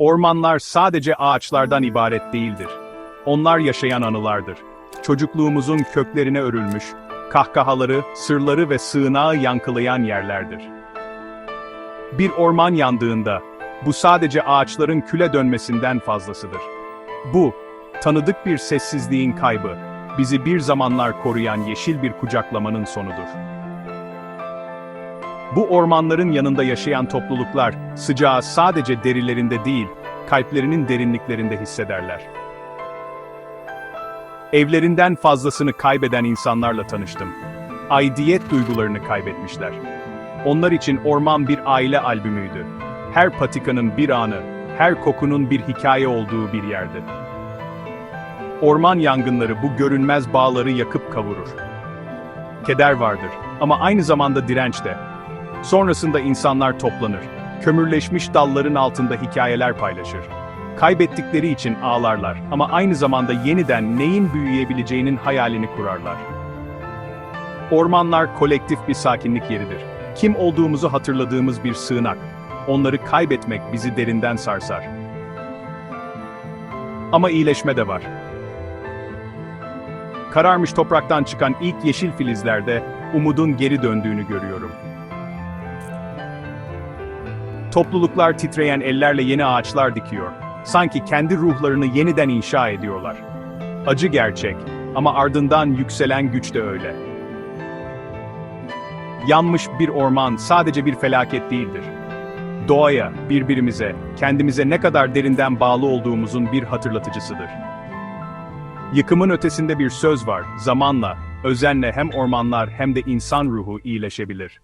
Ormanlar sadece ağaçlardan ibaret değildir. Onlar yaşayan anılardır. Çocukluğumuzun köklerine örülmüş, kahkahaları, sırları ve sığınağı yankılayan yerlerdir. Bir orman yandığında, bu sadece ağaçların küle dönmesinden fazlasıdır. Bu, tanıdık bir sessizliğin kaybı, bizi bir zamanlar koruyan yeşil bir kucaklamanın sonudur. Bu ormanların yanında yaşayan topluluklar, sıcağı sadece derilerinde değil, kalplerinin derinliklerinde hissederler. Evlerinden fazlasını kaybeden insanlarla tanıştım. Aidiyet duygularını kaybetmişler. Onlar için orman bir aile albümüydü. Her patikanın bir anı, her kokunun bir hikaye olduğu bir yerdi. Orman yangınları bu görünmez bağları yakıp kavurur. Keder vardır ama aynı zamanda direnç de. Sonrasında insanlar toplanır. Kömürleşmiş dalların altında hikayeler paylaşır. Kaybettikleri için ağlarlar ama aynı zamanda yeniden neyin büyüyebileceğinin hayalini kurarlar. Ormanlar kolektif bir sakinlik yeridir. Kim olduğumuzu hatırladığımız bir sığınak. Onları kaybetmek bizi derinden sarsar. Ama iyileşme de var. Kararmış topraktan çıkan ilk yeşil filizlerde umudun geri döndüğünü görüyorum. Topluluklar titreyen ellerle yeni ağaçlar dikiyor. Sanki kendi ruhlarını yeniden inşa ediyorlar. Acı gerçek ama ardından yükselen güç de öyle. Yanmış bir orman sadece bir felaket değildir. Doğaya, birbirimize, kendimize ne kadar derinden bağlı olduğumuzun bir hatırlatıcısıdır. Yıkımın ötesinde bir söz var, zamanla, özenle hem ormanlar hem de insan ruhu iyileşebilir.